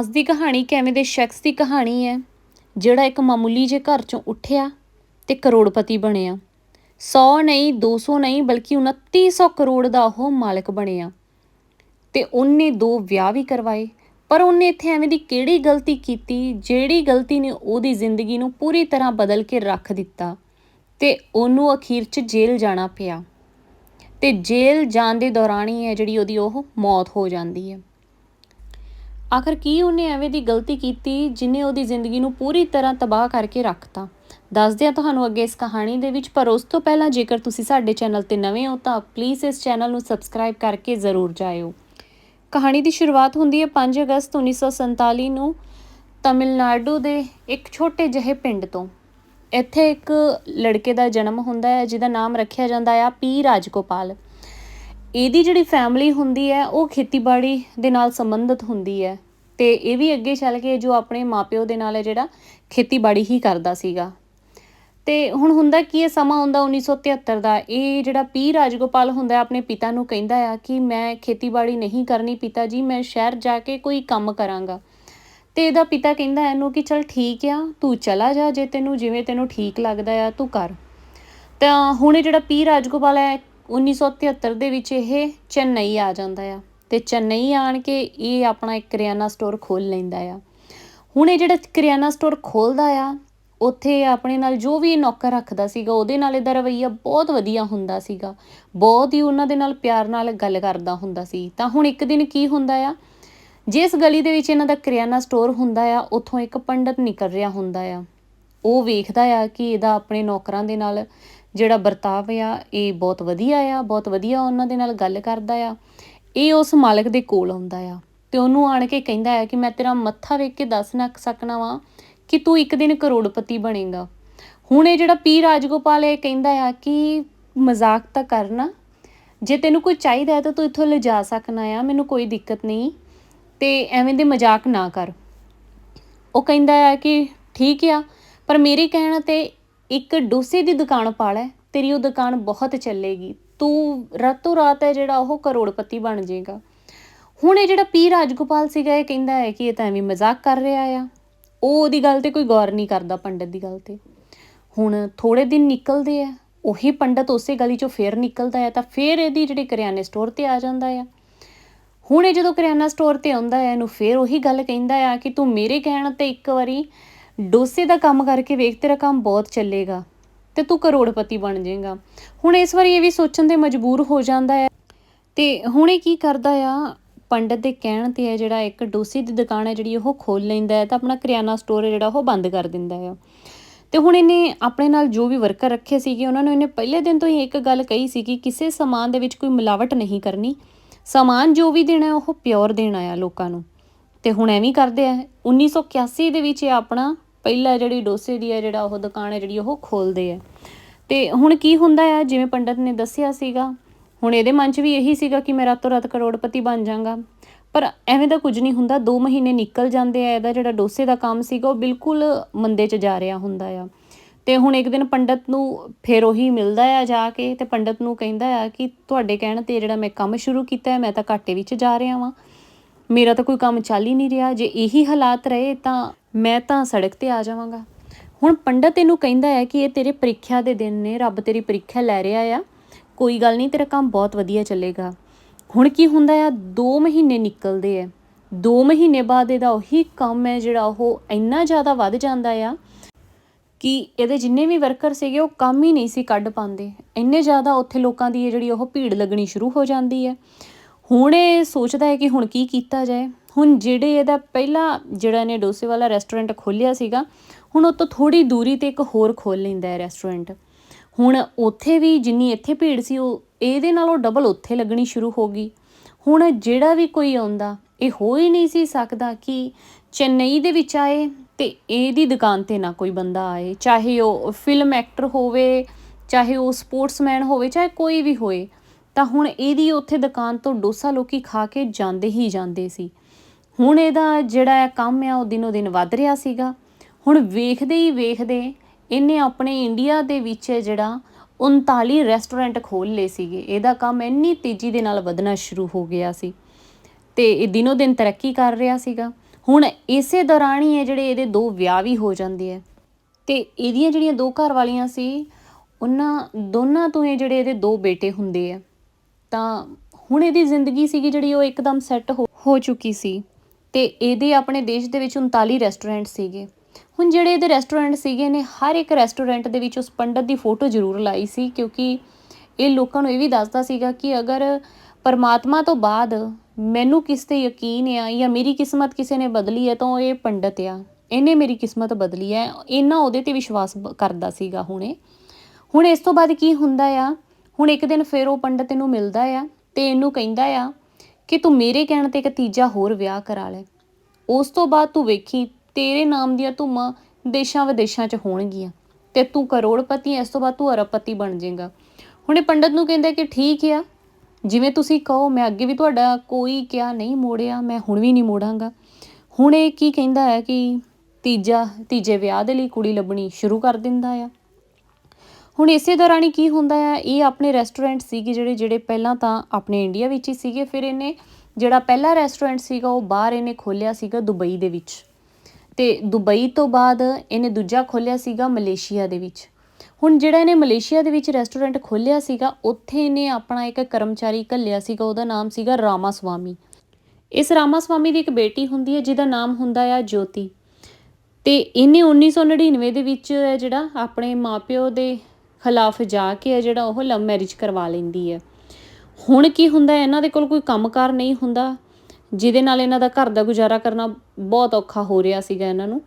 ਅੱਜ ਦੀ ਕਹਾਣੀ ਕਿਵੇਂ ਦੇ ਸ਼ਖਸ ਦੀ ਕਹਾਣੀ ਹੈ? ਜਿਹੜਾ ਇੱਕ ਮਾਮੂਲੀ ਜੇ ਘਰ ਚੋਂ ਉੱਠਿਆ ਤੇ ਕਰੋੜਪਤੀ ਬਣਿਆ। 100 ਨਹੀਂ 200 ਨਹੀਂ, ਬਲਕਿ 2900 ਕਰੋੜ ਦਾ ਉਹ ਮਾਲਕ ਬਣਿਆ। ਤੇ ਉਹਨੇ ਦੋ ਵਿਆਹ ਵੀ ਕਰਵਾਏ, ਪਰ ਉਹਨੇ ਇੱਥੇ ਐਵੇਂ ਦੀ ਕਿਹੜੀ ਗਲਤੀ ਕੀਤੀ, ਜਿਹੜੀ ਗਲਤੀ ਨੇ ਉਹਦੀ ਜ਼ਿੰਦਗੀ ਨੂੰ ਪੂਰੀ ਤਰ੍ਹਾਂ ਬਦਲ ਕੇ ਰੱਖ ਦਿੱਤਾ ਤੇ ਉਹਨੂੰ ਅਖੀਰ 'ਚ ਜੇਲ੍ਹ ਜਾਣਾ ਪਿਆ। ਤੇ ਜੇਲ੍ਹ ਜਾਣ ਦੇ ਦੌਰਾਨ ਹੀ ਹੈ ਜਿਹੜੀ ਉਹਦੀ ਉਹ ਮੌਤ ਹੋ ਜਾਂਦੀ ਹੈ। ਆਖਰ ਕੀ ਉਹਨੇ ਐਵੇਂ ਦੀ ਗਲਤੀ ਕੀਤੀ ਜਿਨੇ ਉਹਦੀ ਜ਼ਿੰਦਗੀ ਨੂੰ ਪੂਰੀ ਤਰ੍ਹਾਂ ਤਬਾਹ ਕਰਕੇ ਰੱਖਤਾ? ਦੱਸਦੇ ਆ ਤੁਹਾਨੂੰ ਅੱਗੇ ਇਸ ਕਹਾਣੀ ਦੇ ਵਿੱਚ, ਪਰ ਉਸ ਤੋਂ ਪਹਿਲਾਂ ਜੇਕਰ ਤੁਸੀਂ ਸਾਡੇ ਚੈਨਲ ਤੇ ਨਵੇਂ ਹੋ ਤਾਂ ਪਲੀਜ਼ ਇਸ ਚੈਨਲ ਨੂੰ ਸਬਸਕ੍ਰਾਈਬ ਕਰਕੇ ਜ਼ਰੂਰ ਜਾਇਓ। ਕਹਾਣੀ ਦੀ ਸ਼ੁਰੂਆਤ ਹੁੰਦੀ ਹੈ 5 ਅਗਸਤ 1947 ਨੂੰ ਤਮਿਲਨਾਡੂ ਦੇ ਇੱਕ ਛੋਟੇ ਜਿਹੇ ਪਿੰਡ ਤੋਂ। ਇੱਥੇ ਇੱਕ ਲੜਕੇ ਦਾ ਜਨਮ ਹੁੰਦਾ ਹੈ, ਜਿਹਦਾ ਨਾਮ ਰੱਖਿਆ ਜਾਂਦਾ ਆ ਪੀ ਰਾਜਗੋਪਾਲ। ਇਹਦੀ ਜਿਹੜੀ ਫੈਮਿਲੀ ਹੁੰਦੀ ਹੈ, ਉਹ ਖੇਤੀਬਾੜੀ ਦੇ ਨਾਲ ਸੰਬੰਧਿਤ ਹੁੰਦੀ ਹੈ। ਤੇ ਇਹ ਵੀ ਅੱਗੇ ਚੱਲ ਕੇ ਜੋ ਆਪਣੇ ਮਾਪਿਓ ਦੇ ਨਾਲ ਹੈ ਜਿਹੜਾ ਖੇਤੀਬਾੜੀ ਹੀ ਕਰਦਾ ਸੀਗਾ। ਤੇ ਹੁਣ ਹੁੰਦਾ ਕੀ ਇਹ ਸਮਾਂ ਹੁੰਦਾ 1973 ਦਾ। ਇਹ ਜਿਹੜਾ ਪੀ ਰਾਜਗੋਪਾਲ ਹੁੰਦਾ ਆਪਣੇ ਪਿਤਾ ਨੂੰ ਕਹਿੰਦਾ ਆ ਕਿ ਮੈਂ ਖੇਤੀਬਾੜੀ ਨਹੀਂ ਕਰਨੀ ਪਿਤਾ ਜੀ, ਮੈਂ ਸ਼ਹਿਰ ਜਾ ਕੇ ਕੋਈ ਕੰਮ ਕਰਾਂਗਾ। ਤੇ ਇਹਦਾ ਪਿਤਾ ਕਹਿੰਦਾ ਇਹਨੂੰ ਕਿ ਚਲ ਠੀਕ ਆ, ਤੂੰ ਚਲਾ ਜਾ ਜੇ ਤੈਨੂੰ, ਜਿਵੇਂ ਤੈਨੂੰ ਠੀਕ ਲੱਗਦਾ ਆ, ਤੂੰ ਕਰ। ਤਾਂ ਹੁਣ ਇਹ ਜਿਹੜਾ ਪੀ ਰਾਜਗੋਪਾਲ ਹੈ 1973 ਦੇ ਵਿੱਚ ਇਹ ਚੇਨਈ ਆ ਜਾਂਦਾ ਆ ਤੇ ਚੇਨਈ ਆਣ ਕੇ ਇਹ ਆਪਣਾ ਇੱਕ ਕਰਿਆਨਾ ਸਟੋਰ ਖੋਲ ਲੈਂਦਾ ਆ। ਹੁਣ ਇਹ ਜਿਹੜਾ ਕਰਿਆਨਾ ਸਟੋਰ ਖੋਲਦਾ ਆ, ਉੱਥੇ ਆਪਣੇ ਨਾਲ ਜੋ ਵੀ ਇਹ ਨੌਕਰ ਰੱਖਦਾ ਸੀਗਾ, ਉਹਦੇ ਨਾਲ ਇਹਦਾ ਰਵੱਈਆ ਬਹੁਤ ਵਧੀਆ ਹੁੰਦਾ ਸੀਗਾ। ਬਹੁਤ ਹੀ ਉਹਨਾਂ ਦੇ ਨਾਲ ਪਿਆਰ ਨਾਲ ਗੱਲ ਕਰਦਾ ਹੁੰਦਾ ਸੀ। ਤਾਂ ਹੁਣ ਇੱਕ ਦਿਨ ਕੀ ਹੁੰਦਾ ਆ, ਜਿਸ ਗਲੀ ਦੇ ਵਿੱਚ ਇਹਨਾਂ ਦਾ ਕਰਿਆਨਾ ਸਟੋਰ ਹੁੰਦਾ ਆ, ਉੱਥੋਂ ਇੱਕ ਪੰਡਤ ਨਿਕਲ ਰਿਹਾ ਹੁੰਦਾ ਆ। ਉਹ ਵੇਖਦਾ ਆ ਕਿ ਇਹਦਾ ਆਪਣੇ ਨੌਕਰਾਂ ਦੇ ਨਾਲ ਜਿਹੜਾ ਵਰਤਾਵ ਆ, ਇਹ ਬਹੁਤ ਵਧੀਆ ਆ, ਬਹੁਤ ਵਧੀਆ ਉਹਨਾਂ ਦੇ ਨਾਲ ਗੱਲ ਕਰਦਾ ਆ। ਇਹ ਉਸ ਮਾਲਕ ਦੇ ਕੋਲ ਆਉਂਦਾ ਆ ਤੇ ਉਹਨੂੰ ਆਣ ਕੇ ਕਹਿੰਦਾ ਆ ਕਿ ਮੈਂ ਤੇਰਾ ਮੱਥਾ ਵੇਖ ਕੇ ਦੱਸ ਨਾ ਸਕਣਾ ਵਾਂ ਕਿ ਤੂੰ ਇੱਕ ਦਿਨ ਕਰੋੜਪਤੀ ਬਣੇਗਾ। ਹੁਣ ਇਹ ਜਿਹੜਾ ਪੀ ਰਾਜਗੋਪਾਲ ਇਹ ਕਹਿੰਦਾ ਆ ਕਿ ਮਜ਼ਾਕ ਤਾਂ ਕਰਨਾ ਜੇ ਤੈਨੂੰ ਕੋਈ ਚਾਹੀਦਾ ਹੈ ਤਾਂ ਤੂੰ ਇੱਥੋਂ ਲਿਜਾ ਸਕਣਾ ਆ, ਮੈਨੂੰ ਕੋਈ ਦਿੱਕਤ ਨਹੀਂ ਤੇ ਐਵੇਂ ਦੇ ਮਜ਼ਾਕ ਨਾ ਕਰ। ਉਹ ਕਹਿੰਦਾ ਆ ਕਿ ਠੀਕ ਆ, ਪਰ ਮੇਰੇ ਕਹਿਣ ਤੇ ਇੱਕ ਡੋਸੇ ਦੀ ਦੁਕਾਨ ਪਾ ਲੈ ਤੇਰੀ ਉਹ ਦੁਕਾਨ ਬਹੁਤ ਚੱਲੇਗੀ। ਤੂੰ ਰਾਤੋਂ ਰਾਤ ਹੈ ਜਿਹੜਾ ਉਹ ਕਰੋੜਪਤੀ ਬਣ ਜਾਏਗਾ। ਹੁਣ ਇਹ ਜਿਹੜਾ ਪੀ ਰਾਜਗੋਪਾਲ ਸੀਗਾ, ਇਹ ਕਹਿੰਦਾ ਹੈ ਕਿ ਇਹ ਤਾਂ ਐਵੇਂ ਮਜ਼ਾਕ ਕਰ ਰਿਹਾ ਆ। ਉਹ ਉਹਦੀ ਗੱਲ ਤੇ ਕੋਈ ਗੌਰ ਨਹੀਂ ਕਰਦਾ ਪੰਡਤ ਦੀ ਗੱਲ ਤੇ। ਹੁਣ ਥੋੜੇ ਦਿਨ ਨਿਕਲਦੇ ਆ, ਉਹੀ ਪੰਡਤ ਉਸੇ ਗਲੀ ਚੋਂ ਫੇਰ ਨਿਕਲਦਾ ਆ, ਤਾਂ ਫੇਰ ਇਹਦੀ ਜਿਹੜੀ ਕਰਿਆਨੇ ਸਟੋਰ ਤੇ ਆ ਜਾਂਦਾ ਆ। ਹੁਣ ਇਹ ਜਦੋਂ ਕਰਿਆਨਾ ਸਟੋਰ ਤੇ ਆਉਂਦਾ ਹੈ ਇਹਨੂੰ ਫੇਰ ਉਹੀ ਗੱਲ ਕਹਿੰਦਾ ਆ ਕਿ ਤੂੰ ਮੇਰੇ ਕਹਿਣ ਤੇ ਇੱਕ ਵਾਰੀ ਡੋਸੇ ਦਾ ਕੰਮ ਕਰਕੇ ਵੇਖ ਤੇਰਾ ਕੰਮ ਬਹੁਤ ਚੱਲੇਗਾ ਤੇ ਤੂੰ ਕਰੋੜਪਤੀ ਬਣ ਜਾਏਗਾ। ਹੁਣ ਇਸ ਵਾਰੀ ਇਹ ਵੀ ਸੋਚਣ ਤੇ ਮਜਬੂਰ ਹੋ ਜਾਂਦਾ ਹੈ। ਤੇ ਹੁਣ ਇਹ ਕੀ ਕਰਦਾ ਆ? ਪੰਡਤ ਦੇ ਕਹਿਣ ਤੇ ਹੈ ਜਿਹੜਾ ਇੱਕ ਡੋਸੇ ਦੀ ਦੁਕਾਨ ਹੈ ਜਿਹੜੀ ਉਹ ਖੋਲ ਲੈਂਦਾ ਹੈ ਤਾਂ ਆਪਣਾ ਕਰਿਆਨਾ ਸਟੋਰ ਜਿਹੜਾ ਉਹ ਬੰਦ ਕਰ ਦਿੰਦਾ ਹੈ। ਤੇ ਹੁਣ ਇਹਨੇ ਆਪਣੇ ਨਾਲ ਜੋ ਵੀ ਵਰਕਰ ਰੱਖੇ ਸੀਗੇ, ਉਹਨਾਂ ਨੂੰ ਇਹਨੇ ਪਹਿਲੇ ਦਿਨ ਤੋਂ ਹੀ ਇੱਕ ਗੱਲ ਕਹੀ ਸੀ ਕਿ ਕਿਸੇ ਸਮਾਨ ਦੇ ਵਿੱਚ ਕੋਈ ਮਿਲਾਵਟ ਨਹੀਂ ਕਰਨੀ। ਸਮਾਨ ਜੋ ਵੀ ਦੇਣਾ ਉਹ ਪਿਓਰ ਦੇਣਾ ਆ ਲੋਕਾਂ ਨੂੰ। ਤੇ ਹੁਣ ਐਵੇਂ ਹੀ ਕਰਦੇ ਆ। 1981 ਦੇ ਵਿੱਚ ਇਹ ਆਪਣਾ ਪਹਿਲਾ ਜਿਹੜੀ ਡੋਸੇ ਦੀ ਹੈ ਜਿਹੜਾ ਉਹ ਦੁਕਾਨ ਹੈ ਜਿਹੜੀ ਉਹ ਖੋਲਦੇ ਆ। ਤੇ ਹੁਣ ਕੀ ਹੁੰਦਾ ਆ, ਜਿਵੇਂ ਪੰਡਤ ਨੇ ਦੱਸਿਆ ਸੀਗਾ, ਹੁਣ ਇਹਦੇ ਮਨ 'ਚ ਵੀ ਇਹੀ ਸੀਗਾ ਕਿ ਮੈਂ ਰਾਤੋਂ ਰਾਤ ਕਰੋੜਪਤੀ ਬਣ ਜਾਵਾਂਗਾ ਪਰ ਐਵੇਂ ਦਾ ਕੁਝ ਨਹੀਂ ਹੁੰਦਾ 2 ਮਹੀਨੇ ਨਿਕਲ ਜਾਂਦੇ ਆ, ਇਹਦਾ ਜਿਹੜਾ ਡੋਸੇ ਦਾ ਕੰਮ ਸੀਗਾ, ਉਹ ਬਿਲਕੁਲ ਮੰਦੇ 'ਚ ਜਾ ਰਿਹਾ ਹੁੰਦਾ ਆ। ਤੇ ਹੁਣ ਇੱਕ ਦਿਨ ਪੰਡਤ ਨੂੰ ਫਿਰ ਉਹੀ ਮਿਲਦਾ ਆ ਜਾ ਕੇ, ਤੇ ਪੰਡਤ ਨੂੰ ਕਹਿੰਦਾ ਆ ਕਿ ਤੁਹਾਡੇ ਕਹਿਣ ਤੇ ਜਿਹੜਾ ਮੈਂ ਕੰਮ ਸ਼ੁਰੂ ਕੀਤਾ ਹੈ ਮੈਂ ਤਾਂ ਘਾਟੇ ਵਿੱਚ ਜਾ ਰਿਹਾ ਵਾਂ। ਮੇਰਾ ਤਾਂ ਕੋਈ ਕੰਮ ਚੱਲ ਹੀ ਨਹੀਂ ਰਿਹਾ। ਜੇ ਇਹੀ ਹਾਲਾਤ ਰਹੇ ਤਾਂ ਮੈਂ ਤਾਂ ਸੜਕ ਤੇ ਆ ਜਾਵਾਂਗਾ। ਹੁਣ ਪੰਡਤ ਇਹਨੂੰ ਕਹਿੰਦਾ ਹੈ ਕਿ ਇਹ ਤੇਰੇ ਪ੍ਰੀਖਿਆ ਦੇ ਦਿਨ ਨੇ, ਰੱਬ ਤੇਰੀ ਪ੍ਰੀਖਿਆ ਲੈ ਰਿਹਾ ਆ। ਕੋਈ ਗੱਲ ਨਹੀਂ, ਤੇਰਾ ਕੰਮ ਬਹੁਤ ਵਧੀਆ ਚੱਲੇਗਾ। ਹੁਣ ਕੀ ਹੁੰਦਾ ਆ? 2 ਮਹੀਨੇ ਨਿਕਲਦੇ ਆ। 2 ਮਹੀਨੇ ਬਾਅਦ ਇਹਦਾ ਉਹੀ ਕੰਮ ਹੈ ਜਿਹੜਾ ਉਹ ਇੰਨਾ ਜ਼ਿਆਦਾ ਵੱਧ ਜਾਂਦਾ ਆ ਕਿ ਇਹਦੇ ਜਿੰਨੇ ਵੀ ਵਰਕਰ ਸੀਗੇ ਉਹ ਕੰਮ ਹੀ ਨਹੀਂ ਸੀ ਕੱਢ ਪਾਉਂਦੇ। ਇੰਨੇ ਜ਼ਿਆਦਾ ਉੱਥੇ ਲੋਕਾਂ ਦੀ ਜਿਹੜੀ ਉਹ ਭੀੜ ਲੱਗਣੀ ਸ਼ੁਰੂ ਹੋ ਜਾਂਦੀ ਹੈ। ਹੁਣ ਇਹ ਸੋਚਦਾ ਹੈ ਕਿ ਹੁਣ ਕੀ ਕੀਤਾ ਜਾਏ। ਹੁਣ ਜਿਹੜੇ ਇਹਦਾ ਪਹਿਲਾ ਜਿਹੜਾ ਇਹਨੇ ਡੋਸੇ ਵਾਲਾ ਰੈਸਟੋਰੈਂਟ ਖੋਲ੍ਹਿਆ ਸੀਗਾ, ਹੁਣ ਉਹ ਤੋਂ ਥੋੜੀ ਦੂਰੀ ਤੇ ਇੱਕ ਹੋਰ ਖੋਲ ਲੈਂਦਾ ਹੈ ਰੈਸਟੋਰੈਂਟ ਹੁਣ ਉੱਥੇ ਵੀ ਜਿੰਨੀ ਇੱਥੇ ਭੀੜ ਸੀ, ਉਹ ਇਹਦੇ ਨਾਲੋਂ ਡਬਲ ਉੱਥੇ ਲੱਗਣੀ ਸ਼ੁਰੂ ਹੋ ਗਈ। ਹੁਣ ਜਿਹੜਾ ਵੀ ਕੋਈ ਆਉਂਦਾ, ਇਹ ਹੋ ਹੀ ਨਹੀਂ ਸੀ ਸਕਦਾ ਕਿ ਚੇਨਈ ਦੇ ਵਿੱਚ ਆਏ ਤੇ ਇਹਦੀ ਦੁਕਾਨ ਤੇ ਨਾ ਕੋਈ ਬੰਦਾ ਆਏ। ਚਾਹੇ ਉਹ ਫਿਲਮ ਐਕਟਰ ਹੋਵੇ, ਚਾਹੇ ਉਹ ਸਪੋਰਟਸਮੈਨ ਹੋਵੇ, ਚਾਹੇ ਕੋਈ ਵੀ ਹੋਵੇ ਤਾਂ ਹੁਣ ਇਹਦੀ ਉੱਥੇ ਦੁਕਾਨ ਤੋਂ ਡੋਸਾ ਲੋਕੀ ਖਾ ਕੇ ਜਾਂਦੇ ਹੀ ਜਾਂਦੇ ਸੀ। ਹੁਣ ਇਹਦਾ ਜਿਹੜਾ ਇਹ ਕੰਮ ਆ, ਉਹ ਦਿਨੋ ਦਿਨ ਵੱਧ ਰਿਹਾ ਸੀਗਾ। ਹੁਣ ਵੇਖਦੇ ਹੀ ਵੇਖਦੇ ਇਹਨੇ ਆਪਣੇ ਇੰਡੀਆ ਦੇ ਵਿੱਚ ਜਿਹੜਾ 39 ਰੈਸਟੋਰੈਂਟ ਖੋਲ ਲਏ ਸੀਗੇ। ਇਹਦਾ ਕੰਮ ਇੰਨੀ ਤੇਜ਼ੀ ਦੇ ਨਾਲ ਵਧਣਾ ਸ਼ੁਰੂ ਹੋ ਗਿਆ ਸੀ ਤੇ ਇਹ ਦਿਨੋ ਦਿਨ ਤਰੱਕੀ ਕਰ ਰਿਹਾ ਸੀਗਾ। ਹੁਣ ਇਸੇ ਦੌਰਾਨ ਹੀ ਇਹ ਜਿਹੜੇ ਇਹਦੇ ਦੋ ਵਿਆਹ ਵੀ ਹੋ ਜਾਂਦੇ ਆ। ਤੇ ਇਹਦੀਆਂ ਜਿਹੜੀਆਂ ਦੋ ਘਰ ਵਾਲੀਆਂ ਸੀ, ਉਹਨਾਂ ਦੋਨਾਂ ਤੋਂ ਇਹ ਜਿਹੜੇ ਇਹਦੇ ਦੋ ਬੇਟੇ ਹੁੰਦੇ ਆ। ਤਾਂ ਹੁਣ ਇਹਦੀ ਜ਼ਿੰਦਗੀ ਸੀਗੀ ਜਿਹੜੀ ਉਹ ਇੱਕਦਮ ਸੈੱਟ ਹੋ ਹੋ ਚੁੱਕੀ ਸੀ। ਤੇ ਇਹਦੇ ਆਪਣੇ ਦੇਸ਼ ਦੇ ਵਿੱਚ 39 ਰੈਸਟੋਰੈਂਟ ਸੀਗੇ। ਹੁਣ ਜਿਹੜੇ ਇਹਦੇ ਰੈਸਟੋਰੈਂਟ ਸੀਗੇ ਨੇ, ਹਰ ਇੱਕ ਰੈਸਟੋਰੈਂਟ ਦੇ ਵਿੱਚ ਉਸ ਪੰਡਤ ਦੀ ਫੋਟੋ ਜ਼ਰੂਰ ਲਾਈ ਸੀ, ਕਿਉਂਕਿ ਇਹ ਲੋਕਾਂ ਨੂੰ ਇਹ ਵੀ ਦੱਸਦਾ ਸੀਗਾ ਕਿ ਅਗਰ ਪਰਮਾਤਮਾ ਤੋਂ ਬਾਅਦ ਮੈਨੂੰ ਕਿਸ ਤੇ ਯਕੀਨ ਆ ਜਾਂ ਮੇਰੀ ਕਿਸਮਤ ਕਿਸੇ ਨੇ ਬਦਲੀ ਹੈ ਤਾਂ ਉਹ ਇਹ ਪੰਡਤ ਆ। ਇਹਨੇ ਮੇਰੀ ਕਿਸਮਤ ਬਦਲੀ ਹੈ। ਇਹਨਾਂ ਉਹਦੇ ਤੇ ਵਿਸ਼ਵਾਸ ਕਰਦਾ ਸੀਗਾ ਹੁਣੇ। ਹੁਣ ਇਸ ਤੋਂ ਬਾਅਦ ਕੀ ਹੁੰਦਾ ਆ? ਹੁਣ ਇੱਕ ਦਿਨ ਫਿਰ ਉਹ ਪੰਡਤ ਇਹਨੂੰ ਮਿਲਦਾ ਆ ਤੇ ਇਹਨੂੰ ਕਹਿੰਦਾ ਆ ਕਿ ਤੂੰ ਮੇਰੇ ਕਹਿਣ ਤੇ ਇੱਕ ਤੀਜਾ ਹੋਰ ਵਿਆਹ ਕਰਾ ਲੈ। ਉਸ ਤੋਂ ਬਾਅਦ ਤੂੰ ਵੇਖੀ, ਤੇਰੇ ਨਾਮ ਦੀਆਂ ਧੂਮਾਂ ਦੇਸ਼ਾਂ ਵਿਦੇਸ਼ਾਂ 'ਚ ਹੋਣਗੀਆਂ ਤੇ ਤੂੰ ਕਰੋੜਪਤੀ ਇਸ ਤੋਂ ਬਾਅਦ ਤੂੰ ਅਰਬਪਤੀ ਬਣ ਜਾਏਗਾ। ਹੁਣ ਇਹ ਪੰਡਤ ਨੂੰ ਕਹਿੰਦਾ ਕਿ ਠੀਕ ਆ, ਜਿਵੇਂ ਤੁਸੀਂ ਕਹੋ, ਮੈਂ ਅੱਗੇ ਵੀ ਤੁਹਾਡਾ ਕੋਈ ਕਿਹਾ ਨਹੀਂ ਮੋੜਿਆ, ਮੈਂ ਹੁਣ ਵੀ ਨਹੀਂ ਮੋੜਾਂਗਾ। ਹੁਣ ਇਹ ਕੀ ਕਹਿੰਦਾ ਹੈ ਕਿ ਤੀਜਾ, ਤੀਜੇ ਵਿਆਹ ਦੇ ਲਈ ਕੁੜੀ ਲੱਭਣੀ ਸ਼ੁਰੂ ਕਰ ਦਿੰਦਾ ਆ। ਹੁਣ ਇਸੇ ਦੌਰਾਨ ਹੀ ਕੀ ਹੁੰਦਾ ਆ ਇਹ ਆਪਣੇ ਰੈਸਟੋਰੈਂਟ ਸੀਗੇ ਜਿਹੜੇ ਜਿਹੜੇ ਪਹਿਲਾਂ ਤਾਂ ਆਪਣੇ ਇੰਡੀਆ ਵਿੱਚ ਹੀ ਸੀਗੇ, ਫਿਰ ਇਹਨੇ ਜਿਹੜਾ ਪਹਿਲਾ ਰੈਸਟੋਰੈਂਟ ਸੀਗਾ, ਉਹ ਬਾਹਰ ਇਹਨੇ ਖੋਲਿਆ ਸੀਗਾ ਦੁਬਈ ਦੇ ਵਿੱਚ। ਤੇ ਦੁਬਈ ਤੋਂ ਬਾਅਦ ਇਹਨੇ ਦੂਜਾ ਖੋਲਿਆ ਸੀਗਾ ਮਲੇਸ਼ੀਆ ਦੇ ਵਿੱਚ। ਹੁਣ ਜਿਹੜਾ ਇਹਨੇ ਮਲੇਸ਼ੀਆ ਦੇ ਵਿੱਚ ਰੈਸਟੋਰੈਂਟ ਖੋਲਿਆ ਸੀਗਾ, ਉੱਥੇ ਇਹਨੇ ਆਪਣਾ ਇੱਕ ਕਰਮਚਾਰੀ ਘੱਲਿਆ ਸੀਗਾ, ਉਹਦਾ ਨਾਮ ਸੀਗਾ ਰਾਮਾ ਸਵਾਮੀ ਇਸ ਰਾਮਾ ਸਵਾਮੀ ਦੀ ਇੱਕ ਬੇਟੀ ਹੁੰਦੀ ਹੈ, ਜਿਹਦਾ ਨਾਮ ਹੁੰਦਾ ਆ ਜੋਤੀ। ਤੇ ਇਹਨੇ 1999 ਦੇ ਵਿੱਚ ਜਿਹੜਾ ਆਪਣੇ ਮਾਪਿਓ ਦੇ ਖਿਲਾਫ ਜਾ ਕੇ ਹੈ ਜਿਹੜਾ ਉਹ ਲਵ ਮੈਰਿਜ ਕਰਵਾ ਲੈਂਦੀ ਹੈ ਹੁਣ ਕੀ ਹੁੰਦਾ ਹੈ, ਇਹਨਾਂ ਦੇ ਕੋਲ ਕੋਈ ਕੰਮਕਾਰ ਨਹੀਂ ਹੁੰਦਾ ਜਿਹਦੇ ਨਾਲ ਇਹਨਾਂ ਦਾ ਘਰ ਦਾ ਗੁਜ਼ਾਰਾ ਕਰਨਾ ਬਹੁਤ ਔਖਾ ਹੋ ਰਿਹਾ ਸੀਗਾ ਇਹਨਾਂ ਨੂੰ।